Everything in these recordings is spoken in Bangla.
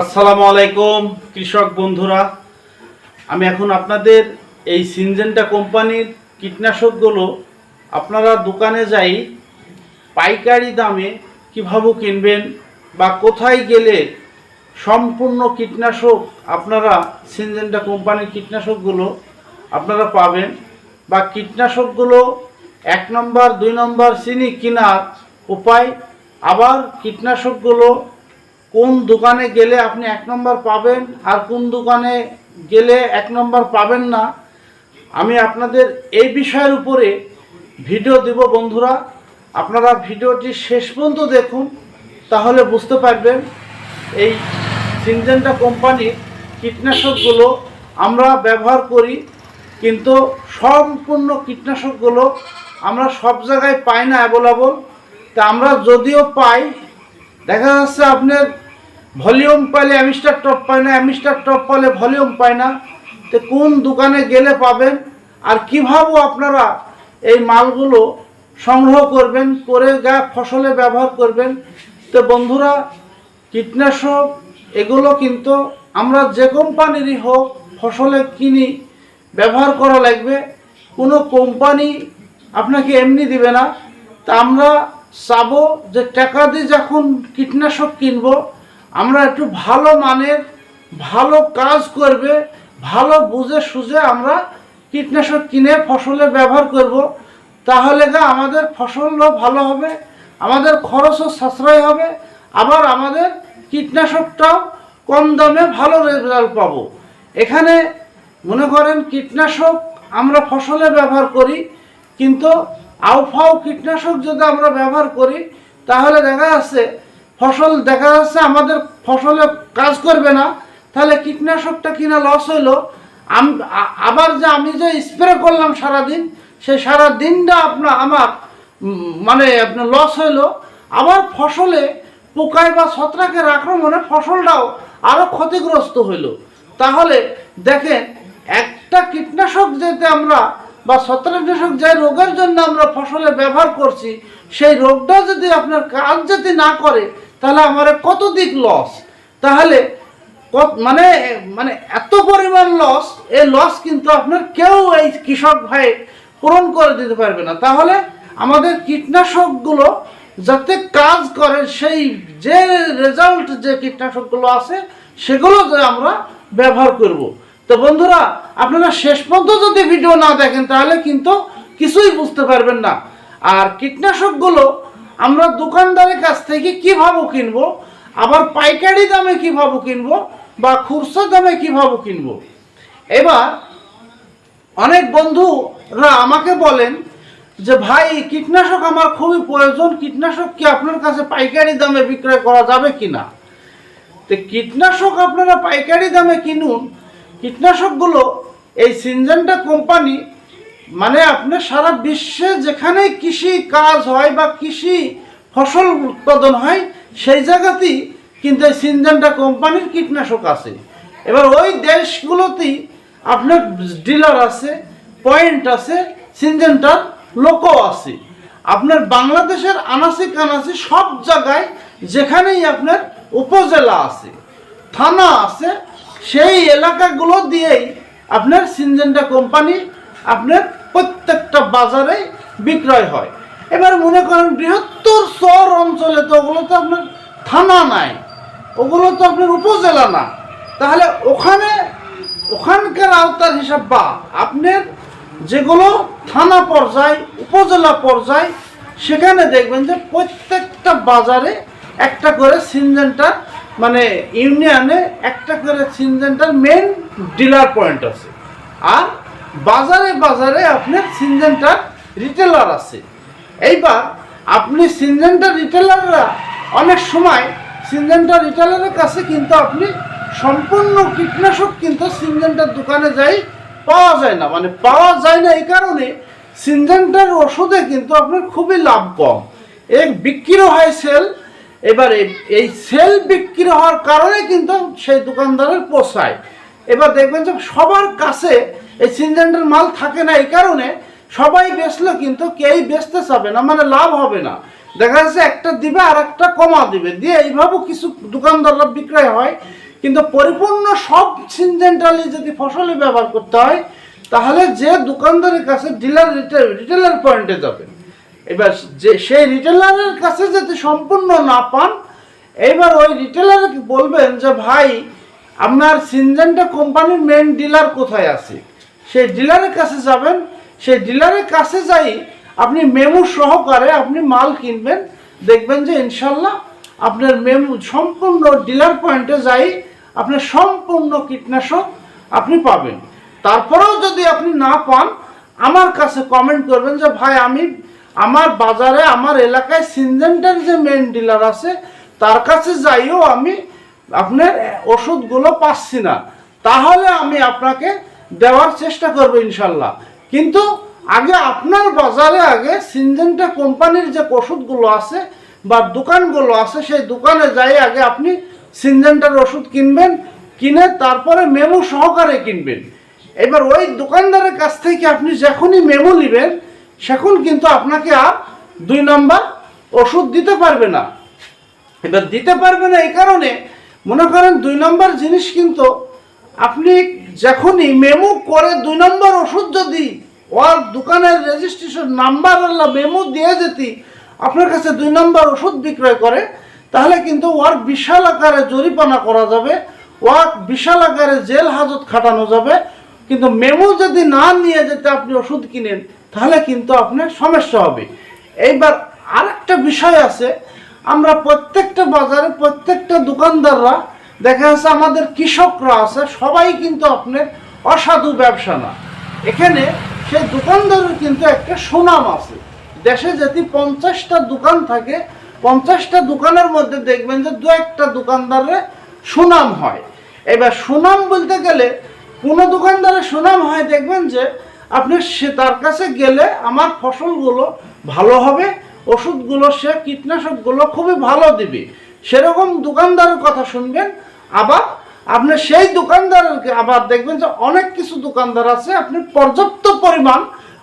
আসসালামু আলাইকুম, কৃষক বন্ধুরা। আমি এখন আপনাদের এই সিনজেন্টা কোম্পানির কীটনাশকগুলো আপনারা দোকানে যাই, পাইকারি দামে কীভাবে কিনবেন বা কোথায় গেলে সম্পূর্ণ কীটনাশক আপনারা সিনজেন্টা কোম্পানির কীটনাশকগুলো আপনারা পাবেন বা কীটনাশকগুলো এক নম্বর, দুই নম্বর চিনি কেনার উপায়, আবার কীটনাশকগুলো কোন দোকানে গেলে আপনি এক নম্বর পাবেন আর কোন দোকানে গেলে এক নম্বর পাবেন না, আমি আপনাদের এই বিষয়ের উপরে ভিডিও দেব বন্ধুরা। আপনারা ভিডিওটি শেষ পর্যন্ত দেখুন, তাহলে বুঝতে পারবেন এই সিনজেন্টা কোম্পানির কীটনাশকগুলো আমরা ব্যবহার করি, কিন্তু সম্পূর্ণ কীটনাশকগুলো আমরা সব জায়গায় পাই না অ্যাভেলেবল তা আমরা যদিও পাই দেখা যাচ্ছে আপনার ভলিউম পাইলে অ্যামিস্টার টপ পায় না, অ্যামিস্টার টপ পাইলে ভলিউম পায় না। তো কোন দোকানে গেলে পাবেন? আর কীভাবে আপনারা এই মালগুলো সংগ্রহ করবেন, করে যা ফসলে ব্যবহার করবেন? তো বন্ধুরা, কীটনাশক, এগুলো কিন্তু আমরা যে কোম্পানিরই হোক ফসলে কিনি, ব্যবহার করা লাগবে। কোনো কোম্পানি আপনাকে এমনি দিবে না। তা আমরা চাবো যে টাকা দিয়ে যখন কীটনাশক কিনবো, আমরা একটু ভালো মানের, ভালো কাজ করবে, ভালো বুঝে সুঝে আমরা কীটনাশক কিনে ফসলে ব্যবহার করব, তাহলে গা আমাদের ফসলও ভালো হবে, আমাদের খরচও সাশ্রয় হবে, আবার আমাদের কীটনাশকটাও কম দামে ভালো রেজাল্ট পাবো। এখানে মনে করেন কীটনাশক আমরা ফসলে ব্যবহার করি, কিন্তু আউফাও কীটনাশক যদি আমরা ব্যবহার করি, তাহলে দেখা যাচ্ছে, ফসল দেখা যাচ্ছে আমাদের ফসলে কাজ করবে না, তাহলে কীটনাশকটা কিনা লস হইল আবার যে আমি যে স্প্রে করলাম সারাদিন সেই সারা দিনটা আপনার, আমার মানে আপনার লস হইল আবার ফসলে পোকায় বা ছত্রাকের আক্রমণে ফসলটাও আরও ক্ষতিগ্রস্ত হইল তাহলে দেখেন, একটা কীটনাশক যেতে আমরা বা ছত্রাকনাশক যে রোগের জন্য আমরা ফসলে ব্যবহার করছি, সেই রোগটা যদি আপনার কাজ যদি না করে, তাহলে আমার কত দিক লস তাহলে মানে মানে এত পরিমাণ লস এই লস কিন্তু আপনার কেউ এই কৃষক ভাই পূরণ করে দিতে পারবে না। তাহলে আমাদের কীটনাশকগুলো যাতে কাজ করে, সেই যে রেজাল্ট যে কীটনাশকগুলো আছে, সেগুলো যে আমরা ব্যবহার করব। তো বন্ধুরা, আপনারা শেষ পর্যন্ত যদি ভিডিও না দেখেন, তাহলে কিন্তু কিছুই বুঝতে পারবেন না। আর কীটনাশকগুলো আমরা দোকানদারের কাছ থেকে কীভাবে কিনবো, আবার পাইকারি দামে কীভাবে কিনবো, বা খুচরা দামে কীভাবে কিনবো। এবার অনেক বন্ধুরা আমাকে বলেন যে, ভাই, কীটনাশক আমার খুবই প্রয়োজন, কীটনাশক কি আপনার কাছে পাইকারি দামে বিক্রয় করা যাবে কি না তো কীটনাশক আপনারা পাইকারি দামে কিনুন কীটনাশকগুলো এই সিনজেন্টা কোম্পানি মানে আপনার সারা বিশ্বে যেখানে কৃষি কাজ হয় বা কৃষি ফসল উৎপাদন হয়, সেই জায়গাতেই কিন্তু এই সিনজেন্টা কোম্পানির কীটনাশক আছে। এবার ওই দেশগুলোতেই আপনার ডিলার আছে, পয়েন্ট আছে, সিনজেন্টার লোকও আছে। আপনার বাংলাদেশের আনাসি কানাসি সব জায়গায় যেখানেই আপনার উপজেলা আছে, থানা আছে সেই এলাকাগুলো দিয়েই আপনার সিনজেন্টা কোম্পানি আপনার প্রত্যেকটা বাজারে বিক্রয় হয়। এবার মনে করেন বৃহত্তর শহর অঞ্চলে তো ওগুলো তো আপনার থানা নাই, ওগুলো তো আপনার উপজেলা না। তাহলে ওখানে, ওখানকার আওতার হিসাব বা আপনার যেগুলো থানা পর্যায়, উপজেলা পর্যায়, সেখানে দেখবেন যে প্রত্যেকটা বাজারে একটা করে সিনজেন্টার মানে ইউনিয়নে একটা করে সিনজেন্টার মেন ডিলার পয়েন্ট আছে। আর বাজারে বাজারে আপনার সিনজেন্টার রিটেলার আছে। এইবার আপনি সিনজেন্টার রিটেলাররা অনেক সময় সিনজেন্টার রিটেলারের কাছে কিন্তু আপনি সম্পূর্ণ কীটনাশক কিন্তু সিনজেন্টার দোকানে যাই পাওয়া যায় না। মানে পাওয়া যায় না এই কারণে সিনজেন্টার ওষুধে কিন্তু আপনার খুবই লাভ কম। এক বিক্রিও হয় সেল এবার এই- সেল বিক্রি হওয়ার কারণে কিন্তু সেই দোকানদারের পোষায়। এবার দেখবেন যে সবার কাছে এই সিনজেন্টার মাল থাকে না এই কারণে সবাই বেচলে কিন্তু কেউই বেচতে চাবে না মানে লাভ হবে না। দেখা যাচ্ছে একটা দিবে আর একটা কমা দিবে। দিয়ে এইভাবেও কিছু দোকানদাররা বিক্রয় হয়। কিন্তু পরিপূর্ণ সব সিনজেন্টালি যদি ফসলে ব্যবহার করতে হয়, তাহলে যে দোকানদারের কাছে ডিলার রিটেল রিটেলার পয়েন্টে যাবেন এবার যে সেই রিটেলারের কাছে যদি সম্পূর্ণ না পান এইবার ওই রিটেলারকে বলবেন যে, ভাই, আপনার সিনজেন্টা কোম্পানির মেন ডিলার কোথায় আছে? সেই ডিলারের কাছে যাবেন। সেই ডিলারের কাছে যাই আপনি মেমু সহকারে আপনি মাল কিনবেন। দেখবেন যে ইনশাল্লাহ আপনার মেমু সম্পূর্ণ ডিলার পয়েন্টে যাই আপনার সম্পূর্ণ কীটনাশক আপনি পাবেন। তারপরেও যদি আপনি না পান, আমার কাছে কমেন্ট করবেন যে, ভাই, আমি আমার বাজারে, আমার এলাকায় সিনজেন্টার যে মেন ডিলার আছে, তার কাছে যাইও আমি আপনার ওষুধগুলো পাচ্ছি না। তাহলে আমি আপনাকে দেওয়ার চেষ্টা করব ইনশাল্লাহ। কিন্তু আগে আপনার বাজারে আগে সিনজেন্টা কোম্পানির যে ওষুধগুলো আছে বা দোকানগুলো আছে, সেই দোকানে যাই আগে আপনি সিনজেন্টার ওষুধ কিনবেন, কিনে তারপরে মেমো সহকারে কিনবেন। এবার ওই দোকানদারের কাছ থেকে আপনি যখনই মেমো নেবেন সেখন কিন্তু আপনাকে আর দুই নাম্বার ওষুধ দিতে পারবে না। এবার দিতে পারবে না এই কারণে মনে করেন দুই নম্বর জিনিস কিন্তু আপনি যখনই মেমো করে দুই নম্বর ওষুধ যদি ওর দোকানের রেজিস্ট্রেশন নাম্বার আল্লাহ মেমো দিয়ে যেতি আপনার কাছে দুই নম্বর ওষুধ বিক্রয় করে, তাহলে কিন্তু ওর বিশাল আকারে জরিপানা করা যাবে, ওর বিশাল আকারে জেল হাজত খাটানো যাবে। কিন্তু মেমো যদি না নিয়ে যেতে আপনি ওষুধ কিনেন তাহলে কিন্তু আপনার সমস্যা হবে। এইবার আরেকটা বিষয় আছে, আমরা প্রত্যেকটা বাজারে প্রত্যেকটা দোকানদাররা দেখা যাচ্ছে আমাদের কৃষকরা আছে, সবাই কিন্তু আপনার অসাধু ব্যবসা না। এখানে সেই দোকানদারের কিন্তু একটা সুনাম আছে। দেশে যদি পঞ্চাশটা দোকান থাকে, পঞ্চাশটা দোকানের মধ্যে দেখবেন যে দু একটা দোকানদারের সুনাম হয়। এবার সুনাম বলতে গেলে কোনো দোকানদারের সুনাম হয় দেখবেন যে আপনি সে তার কাছে গেলে আমার ফসলগুলো ভালো হবে, ওষুধগুলো, সে কীটনাশকগুলো খুবই ভালো দিবে। সেরকম দোকানদারের কথা শুনবেন, আবার আপনি সেই দোকানদারকে আবার দেখবেন যে অনেক কিছু দোকানদার আছে, আপনি পর্যাপ্ত পরিমাণ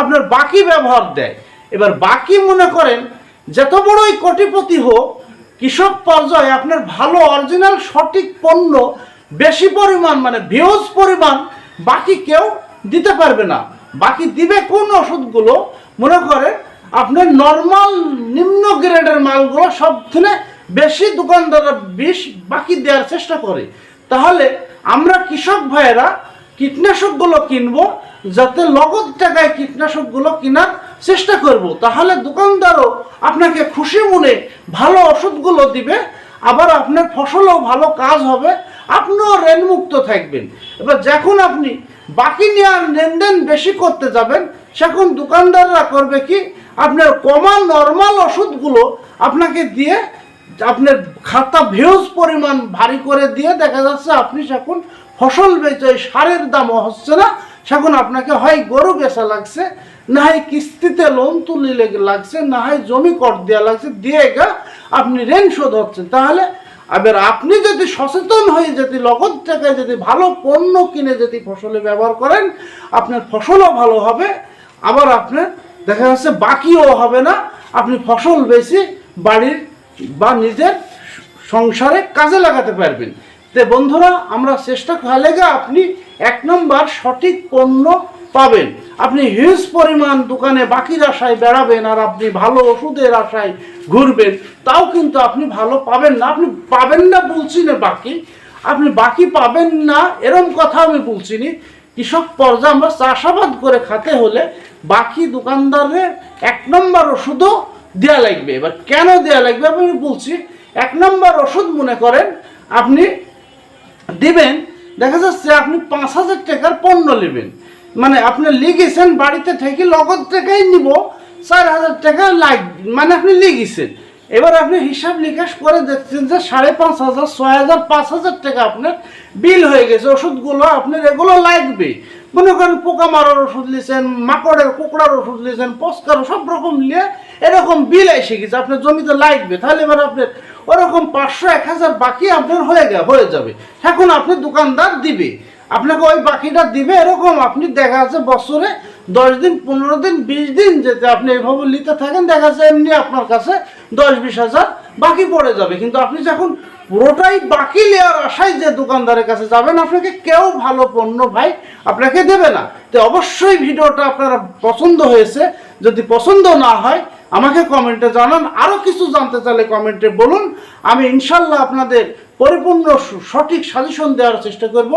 আপনার বাকি ব্যবহার দেয়। এবার বাকি মনে করেন, যত বড়ই কোটিপতি হোক, কৃষক পর্যায়ে আপনার ভালো অরিজিনাল সঠিক পণ্য, বেশি পরিমাণ মানে ভিউজ পরিমাণ বাকি কেউ দিতে পারবে না। বাকি দিবে কোন ওষুধগুলো? মনে করে আপনার নর্মাল নিম্ন গ্রেডের মালগুলো সব থেকে বেশি দোকানদাররা বিষ বাকি দেওয়ার চেষ্টা করে। তাহলে আমরা কৃষক ভাইয়েরা কীটনাশকগুলো কিনবো, যাতে নগদ টাকায় কীটনাশকগুলো কেনার চেষ্টা করব। তাহলে দোকানদারও আপনাকে খুশি মনে ভালো ওষুধগুলো দিবে, আবার আপনার ফসলও ভালো কাজ হবে আপনিও ঋণমুক্ত থাকবেন। এবার যখন আপনি বাকি নেওয়ার লেনদেন বেশি করতে যাবেন সেখন দোকানদাররা করবে কি? আপনার কমা নর্মাল ওষুধগুলো আপনাকে দিয়ে আপনার খাতা ভিউজ পরিমাণ ভারী করে দিয়ে দেখা যাচ্ছে আপনি যখন ফসল বেচে সারের দামও হচ্ছে না সেখন আপনাকে হয় গরু বেচা লাগছে, না হয় কিস্তিতে লোন তুলি লাগছে, না হয় জমি কর দেওয়া লাগছে, দিয়ে গা আপনি ঋণ শোধ হচ্ছেন। তাহলে এবার আপনি যদি সচেতন হয়ে যদি নগদ টাকায় যদি ভালো পণ্য কিনে যদি ফসলে ব্যবহার করেন, আপনার ফসলও ভালো হবে, আবার আপনার দেখা যাচ্ছে বাকিও হবে না, আপনি ফসল বেশি বাড়ির বা নিজের সংসারে কাজে লাগাতে পারবেন। তে বন্ধুরা, আমরা চেষ্টা করলে আপনি এক নম্বর সঠিক পণ্য পাবেন। আপনি হিউজ পরিমাণ দোকানে বাকির আশায় বেড়াবেন আর আপনি ভালো ওষুধের আশায় ঘুরবেন। তাও কিন্তু আপনি ভালো পাবেন না। আপনি পাবেন না বলছি না বাকি। আপনি বাকি পাবেন না, এরম কথা আমি বলছি নি কৃষক পর্যায়ে আমরা চাষাবাদ করে খাতে হলে বাকি দোকানদারের এক নম্বর ওষুধও দেওয়া লাগবে। এবার কেন দেওয়া লাগবে আমি বলছি, এক নম্বর ওষুধ মনে করেন, আপনি দিবেন, দেখা যাচ্ছে আপনি পাঁচ হাজার টাকার পণ্য নেবেন। মানে আপনি লিখেছেন বাড়িতে থেকে নগদ টাকাই নিব, চার হাজার টাকা লাগ মানে আপনি লিখেছেন এবার আপনি হিসাব নিকাশ করে দেখছেন যে সাড়ে পাঁচ হাজার, ছয় হাজার, পাঁচ হাজার টাকা আপনার বিল হয়ে গেছে, ওষুধগুলো আপনার এগুলো লাগবে। মনে করেন পোকা মারার ওষুধ নিয়েছেন মাকড়ের, কুকড়ার ওষুধ নিয়েছেন পস্কার, সব রকম নিয়ে এরকম বিল এসে গেছে, আপনার জমিতে লাগবে। তাহলে এবার আপনার ওরকম পাঁচশো, এক হাজার বাকি আপনার হয়ে গে হয়ে যাবে। এখন আপনি দোকানদার দিবে। আপনাকে ওই বাকিটা দিবে এরকম। আপনি দেখা যাচ্ছে বছরে দশ দিন, পনেরো দিন, বিশ দিন যেতে আপনি এইভাবে নিতে থাকেন, দেখা যাচ্ছে এমনি আপনার কাছে দশ, বিশ হাজার বাকি পড়ে যাবে। কিন্তু আপনি যখন পুরোটাই বাকি নেওয়ার আশায় যে দোকানদারের কাছে যাবেন, আপনাকে কেউ ভালো পণ্য ভাই আপনাকে দেবে না। তো অবশ্যই ভিডিওটা আপনারা পছন্দ হয়েছে, যদি পছন্দ না হয় আমাকে কমেন্টে জানান আরও কিছু জানতে চাইলে কমেন্টে বলুন। আমি ইনশাল্লাহ আপনাদের পরিপূর্ণ সঠিক সাজেশন দেওয়ার চেষ্টা করব।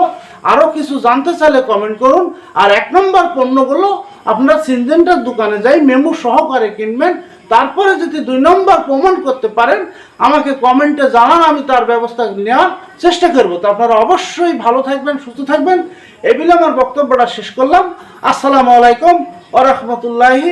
আরও কিছু জানতে চাইলে কমেন্ট করুন। আর এক নম্বর পণ্যগুলো আপনারা সিনজেন্টার দোকানে যাই, মেমু সহকারে কিনবেন। তারপরে যদি দুই নম্বর প্রমাণ করতে পারেন, আমাকে কমেন্টে জানান, আমি তার ব্যবস্থা নেওয়ার চেষ্টা করব। তো আপনারা অবশ্যই ভালো থাকবেন, সুস্থ থাকবেন। এবিলে আমার বক্তব্যটা শেষ করলাম। আসসালামু আলাইকুম আ রহমতুল্লাহি